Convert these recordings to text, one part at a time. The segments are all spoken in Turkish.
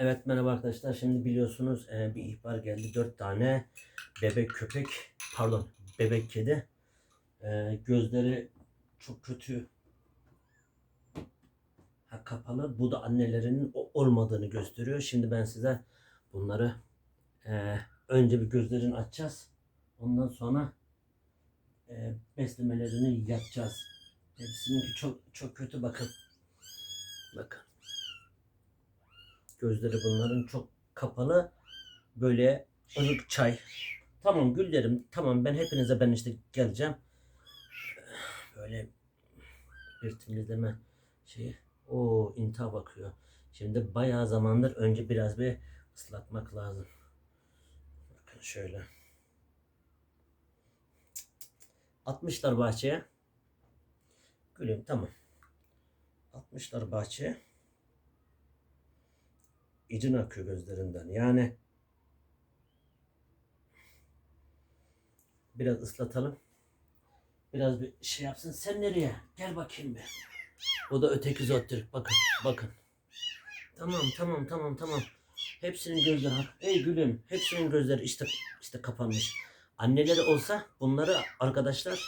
Evet merhaba arkadaşlar. Şimdi biliyorsunuz e, bir ihbar geldi. Dört tane bebek köpek, pardon bebek kedi. E, gözleri çok kötü. Ha, kapalı. Bu da annelerinin olmadığını gösteriyor. Şimdi ben size bunları e, önce bir gözlerini açacağız. Ondan sonra e, beslemelerini yapacağız. Hepsininki çok çok kötü bakın. Bakın. Gözleri bunların çok kapalı. Böyle ılık çay. Tamam Güllerim. Tamam ben hepinize ben işte geleceğim. Böyle bir temizleme şeyi. O intiha bakıyor. Şimdi bayağı zamandır önce biraz bir ıslatmak lazım. Bakın şöyle. Atmışlar bahçeye. Gülüm tamam. Atmışlar bahçeye İcin akıyor gözlerinden. Yani biraz ıslatalım. Biraz bir şey yapsın. Sen nereye? Gel bakayım bir. O da öteki zottirik. Bakın, bakın. Tamam, tamam, tamam, tamam. Hepsinin gözleri, ey gülüm, hepsinin gözleri işte işte kapanmış. Anneleri olsa bunları arkadaşlar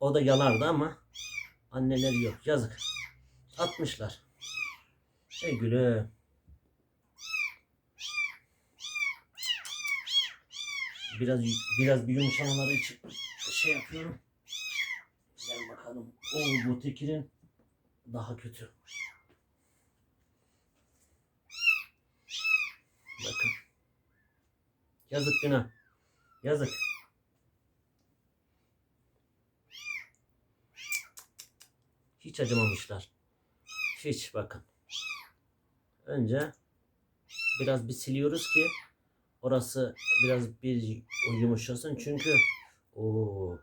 o da yalardı ama anneleri yok. Yazık. Atmışlar. Ey gülüm. Biraz biraz bir yumuşamaları için şey yapıyorum. Gel bakalım. O bu tekirin daha kötü. Bakın. Yazık günah. Yazık. Hiç acımamışlar. Hiç bakın. Önce biraz bir siliyoruz ki orası biraz bir yumuşasın çünkü o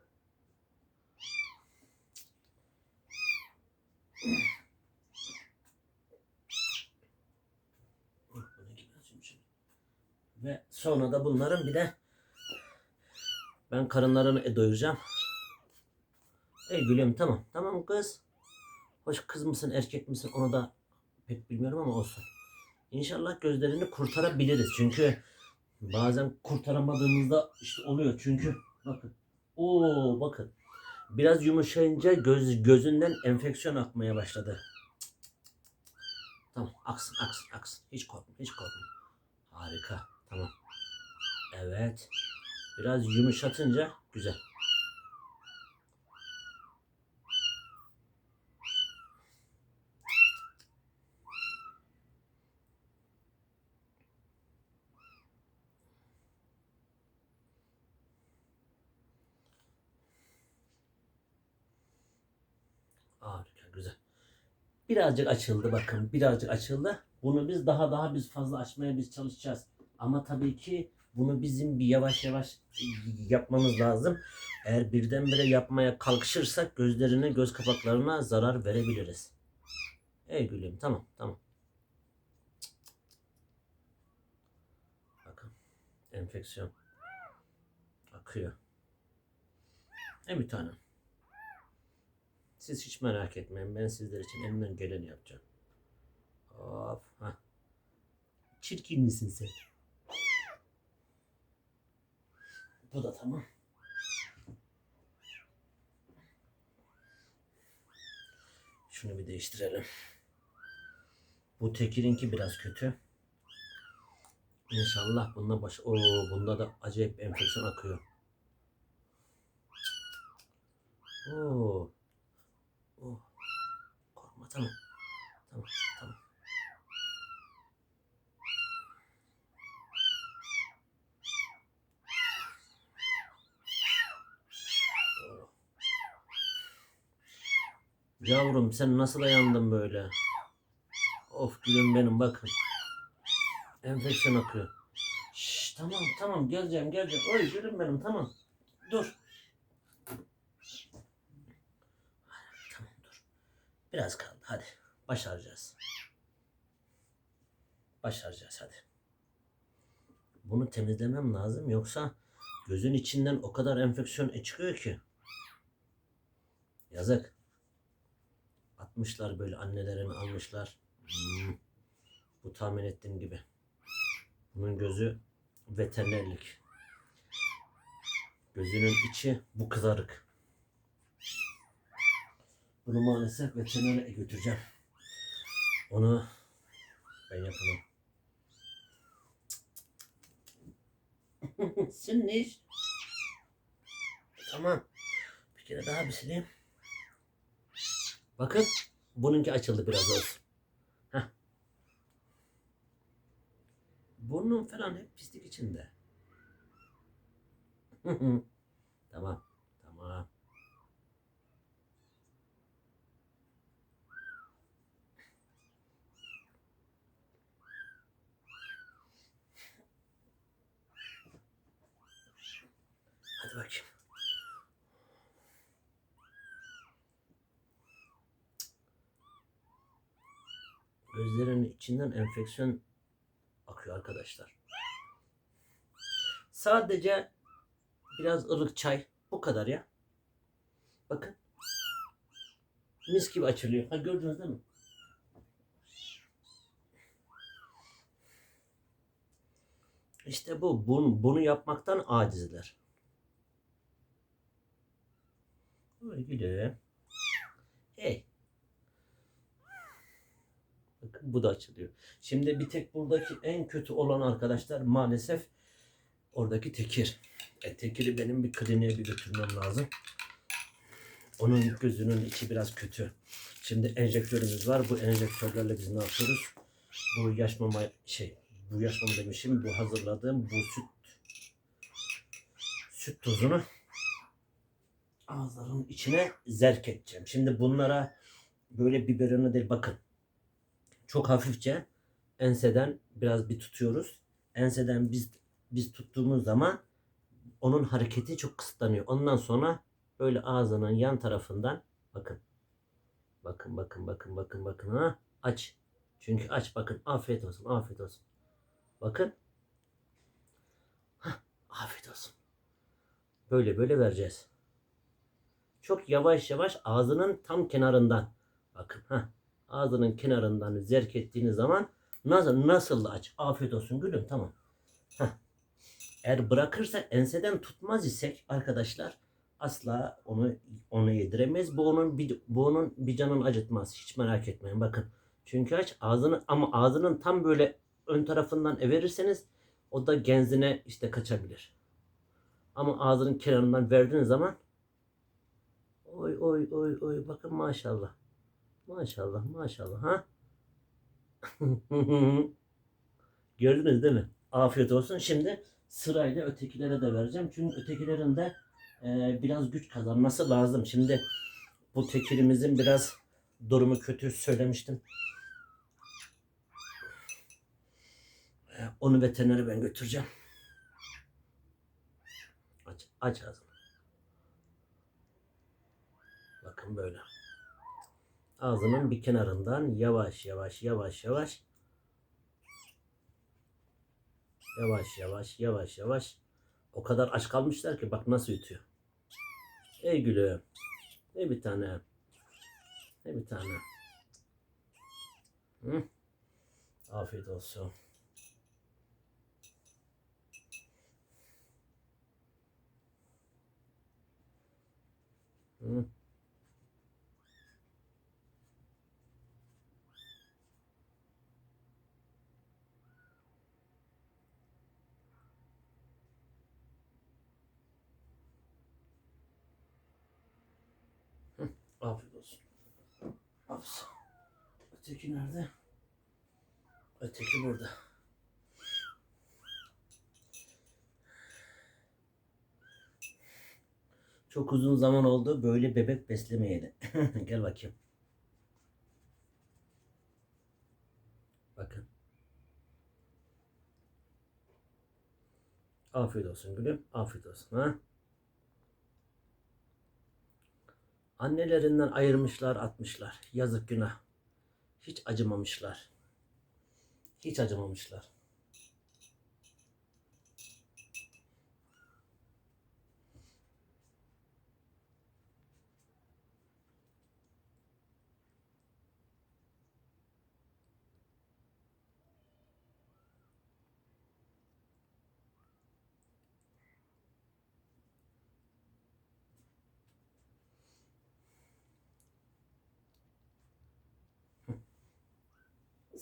ve sonra da bunların bir de ben karınlarını e, doyuracağım. Ey gülüm tamam tamam kız. Hoş kız mısın erkek misin onu da pek bilmiyorum ama olsun. İnşallah gözlerini kurtarabiliriz çünkü Bazen kurtaramadığımızda işte oluyor çünkü bakın. Oo bakın. Biraz yumuşayınca göz gözünden enfeksiyon akmaya başladı. Tamam aksın aksın aksın. Hiç korkma hiç korkma. Harika. Tamam. Evet. Biraz yumuşatınca güzel. Harika güzel. Birazcık açıldı bakın. Birazcık açıldı. Bunu biz daha daha biz fazla açmaya biz çalışacağız. Ama tabii ki bunu bizim bir yavaş yavaş yapmamız lazım. Eğer birdenbire yapmaya kalkışırsak gözlerine, göz kapaklarına zarar verebiliriz. Ey gülüm tamam tamam. Bakın enfeksiyon akıyor. E bir tanem. Siz hiç merak etmeyin. Ben sizler için elimden geleni yapacağım. Hop. Ha. Çirkin misin sen? Bu da tamam. Şunu bir değiştirelim. Bu tekirinki biraz kötü. İnşallah bunda baş... Oo, bunda da acayip enfeksiyon akıyor. Oo. Oh. Korkma tamam. Tamam tamam. Yavrum sen nasıl dayandın böyle? Of gülüm benim bakın. Enfeksiyon akıyor. Şş, tamam tamam geleceğim geleceğim. Oy gülüm benim tamam. Dur. Tamam dur. Biraz kaldı hadi. Başaracağız. Başaracağız hadi. Bunu temizlemem lazım yoksa gözün içinden o kadar enfeksiyon e çıkıyor ki. Yazık. Atmışlar böyle annelerini almışlar. Hmm. Bu tahmin ettiğim gibi. Bunun gözü veterinerlik. Gözünün içi bu kızarık. Bunu maalesef veterinere götüreceğim. Onu ben yapamam. Sen ne iş? Tamam. Bir kere daha bir sileyim. Bakın bununki açıldı biraz olsun. Heh. Burnum falan hep pislik içinde. tamam. Tamam. Hadi bakayım. Gözlerinin içinden enfeksiyon akıyor arkadaşlar. Sadece biraz ılık çay. Bu kadar ya. Bakın. Mis gibi açılıyor. Ha gördünüz değil mi? İşte bu. Bunu, bunu yapmaktan acizler. Böyle gidelim. Hey. Bakın bu da açılıyor. Şimdi bir tek buradaki en kötü olan arkadaşlar maalesef oradaki tekir. E, tekiri benim bir kliniğe bir götürmem lazım. Onun gözünün içi biraz kötü. Şimdi enjektörümüz var. Bu enjektörlerle biz ne yapıyoruz? Bu yaş mama şey bu yaş mama demişim. Bu hazırladığım bu süt süt tozunu ağızlarının içine zerk edeceğim. Şimdi bunlara böyle biberonu değil bakın. Çok hafifçe enseden biraz bir tutuyoruz. Enseden biz biz tuttuğumuz zaman onun hareketi çok kısıtlanıyor. Ondan sonra böyle ağzının yan tarafından bakın. Bakın bakın bakın bakın bakın ha aç. Çünkü aç bakın afiyet olsun afiyet olsun. Bakın. Hah, afiyet olsun. Böyle böyle vereceğiz. Çok yavaş yavaş ağzının tam kenarından. Bakın ha ağzının kenarından zerk ettiğiniz zaman nasıl nasıl aç. Afiyet olsun gülüm tamam. Heh. Eğer bırakırsa enseden tutmaz isek arkadaşlar asla onu onu yediremeyiz. Bu onun bir, bu onun bir canını acıtmaz. Hiç merak etmeyin bakın. Çünkü aç ağzını ama ağzının tam böyle ön tarafından verirseniz o da genzine işte kaçabilir. Ama ağzının kenarından verdiğiniz zaman oy oy oy oy bakın maşallah. Maşallah maşallah ha. Gördünüz değil mi? Afiyet olsun. Şimdi sırayla ötekilere de vereceğim. Çünkü ötekilerin de e, biraz güç kazanması lazım. Şimdi bu tekirimizin biraz durumu kötü söylemiştim. E, Onu veterinere ben götüreceğim. Aç, aç ağzını. Bakın böyle. Ağzının bir kenarından yavaş yavaş yavaş yavaş yavaş yavaş yavaş yavaş o kadar aç kalmışlar ki bak nasıl yutuyor. Ey gülüm. Ne bir tane. Ne bir tane. Hı? Afiyet olsun. Hı? Afiyet olsun. Aps. Öteki nerede? Öteki burada. Çok uzun zaman oldu böyle bebek beslemeyeli. Gel bakayım. Bakın. Afiyet olsun gülüm. Afiyet olsun. Ha? Annelerinden ayırmışlar, atmışlar. Yazık günah. Hiç acımamışlar. Hiç acımamışlar.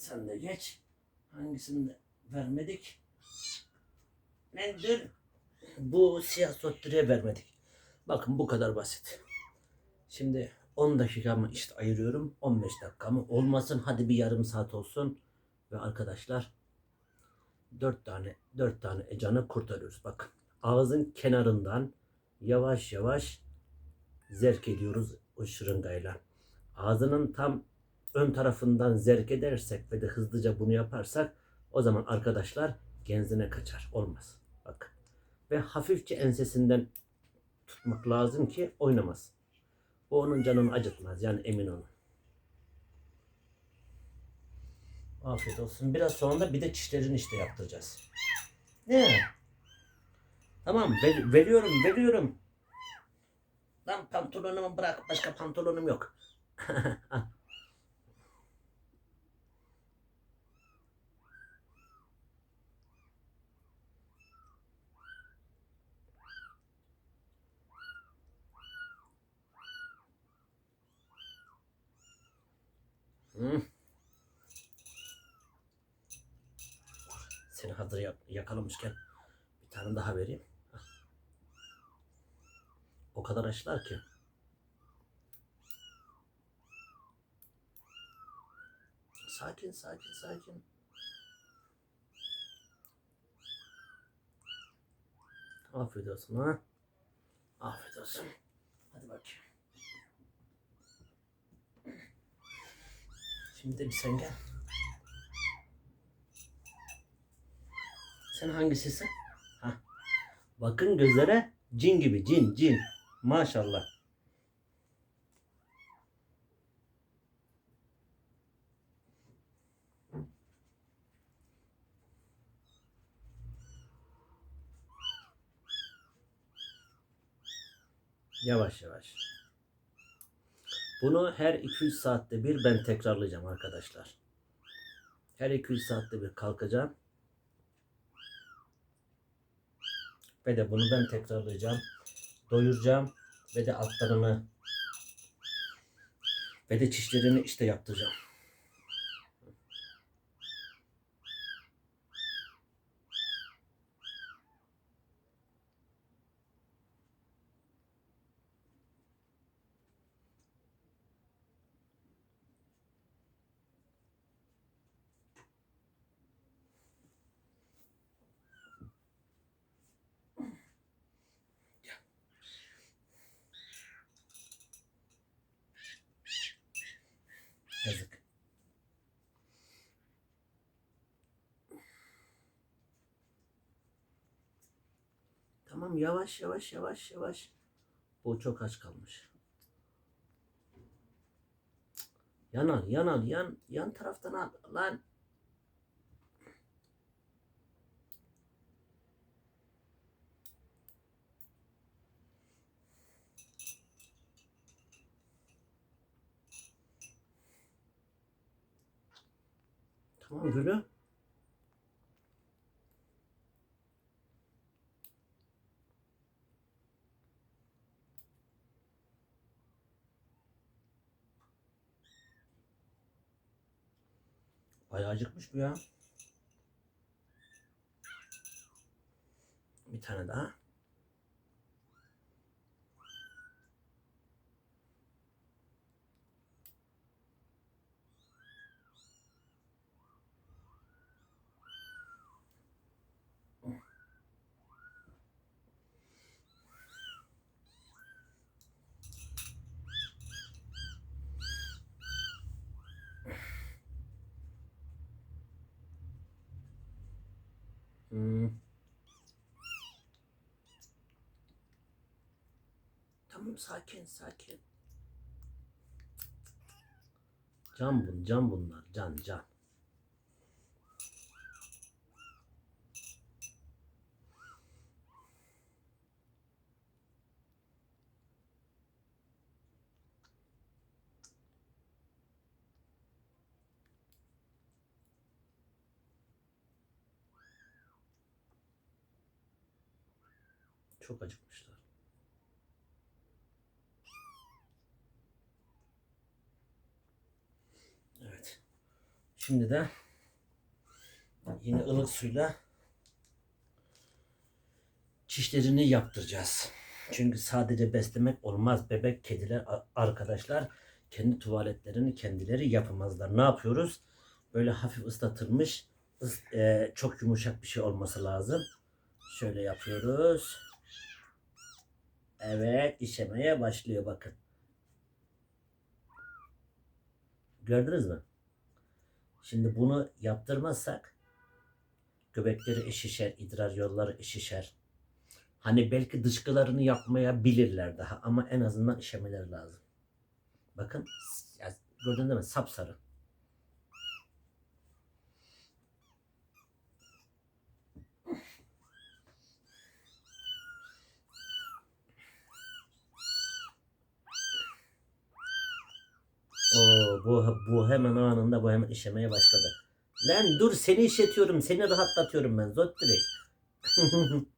Sen de geç. Hangisini de vermedik? Nedir? Bu siyah sottürüye vermedik. Bakın bu kadar basit. Şimdi 10 dakikamı işte ayırıyorum. 15 dakikamı olmasın. Hadi bir yarım saat olsun. Ve arkadaşlar 4 tane 4 tane ecanı kurtarıyoruz. Bakın ağzın kenarından yavaş yavaş zerk ediyoruz o şırıngayla. Ağzının tam ön tarafından zerk edersek ve de hızlıca bunu yaparsak o zaman arkadaşlar genzine kaçar. Olmaz. Bak. Ve hafifçe ensesinden tutmak lazım ki oynamaz. O onun canını acıtmaz. Yani emin olun. Afiyet olsun. Biraz sonra da bir de çişlerini işte yaptıracağız. Ne? Tamam ver- veriyorum veriyorum. Lan pantolonumu bırak. Başka pantolonum yok. Hı. Seni hazır yak- yakalamışken bir tane daha vereyim. O kadar açlar ki. Sakin sakin sakin. Afiyet olsun ha. Afiyet olsun. Hadi bakayım. Şimdi de bir sen gel. Sen hangisisin? Ha. Bakın gözlere cin gibi cin cin. Maşallah. Yavaş yavaş. Bunu her 2-3 saatte bir ben tekrarlayacağım arkadaşlar. Her 2-3 saatte bir kalkacağım. Ve de bunu ben tekrarlayacağım. Doyuracağım. Ve de altlarını ve de çişlerini işte yaptıracağım. Yazık. Tamam yavaş yavaş yavaş yavaş. Bu çok aç kalmış. Yan al yan yan taraftan al lan. Tamam Gülü. Bayağı acıkmış bu ya. Bir tane daha. Tamam sakin sakin. Can bun can bunlar can can. Çok acıkmışlar. Evet. Şimdi de yine ılık suyla çişlerini yaptıracağız. Çünkü sadece beslemek olmaz. Bebek kediler arkadaşlar kendi tuvaletlerini kendileri yapamazlar. Ne yapıyoruz? Böyle hafif ıslatılmış ıs- e, çok yumuşak bir şey olması lazım. Şöyle yapıyoruz. Evet işemeye başlıyor bakın. Gördünüz mü? Şimdi bunu yaptırmazsak göbekleri şişer, idrar yolları şişer. Hani belki dışkılarını yapmayabilirler daha ama en azından işemeleri lazım. Bakın gördün değil mi? Sapsarı. Oo, bu, bu hemen anında bu hemen işemeye başladı. Lan dur seni işletiyorum, seni rahatlatıyorum ben. Zot direkt.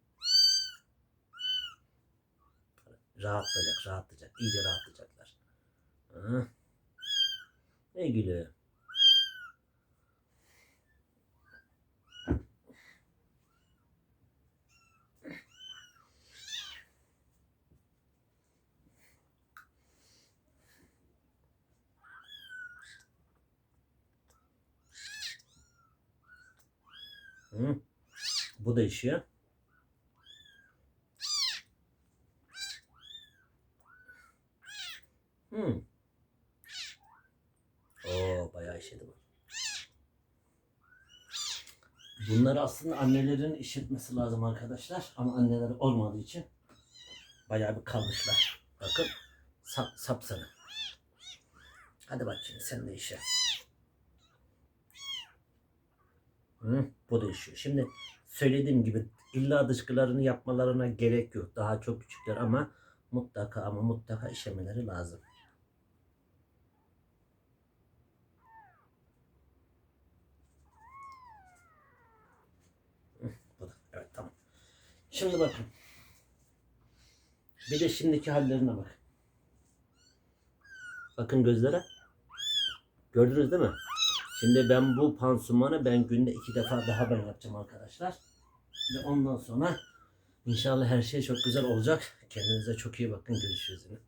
rahatlayacak, rahatlayacak. İyice rahatlayacaklar. Ha. Ne gülüyor. Hı. Bu da işiyor. Hı. Oo bayağı işedi bu. Bunları aslında annelerin işitmesi lazım arkadaşlar. Ama anneleri olmadığı için bayağı bir kalmışlar. Bakın sap, sapsarı. Hadi bak şimdi sen de işe. Hı, bu da işiyor. Şimdi söylediğim gibi illa dışkılarını yapmalarına gerek yok. Daha çok küçükler ama mutlaka ama mutlaka işemeleri lazım. Evet tamam. Şimdi bakın. Bir de şimdiki hallerine bak. Bakın gözlere. Gördünüz değil mi? Şimdi ben bu pansumanı ben günde iki defa daha ben yapacağım arkadaşlar. Ve ondan sonra inşallah her şey çok güzel olacak. Kendinize çok iyi bakın. Görüşürüz yine.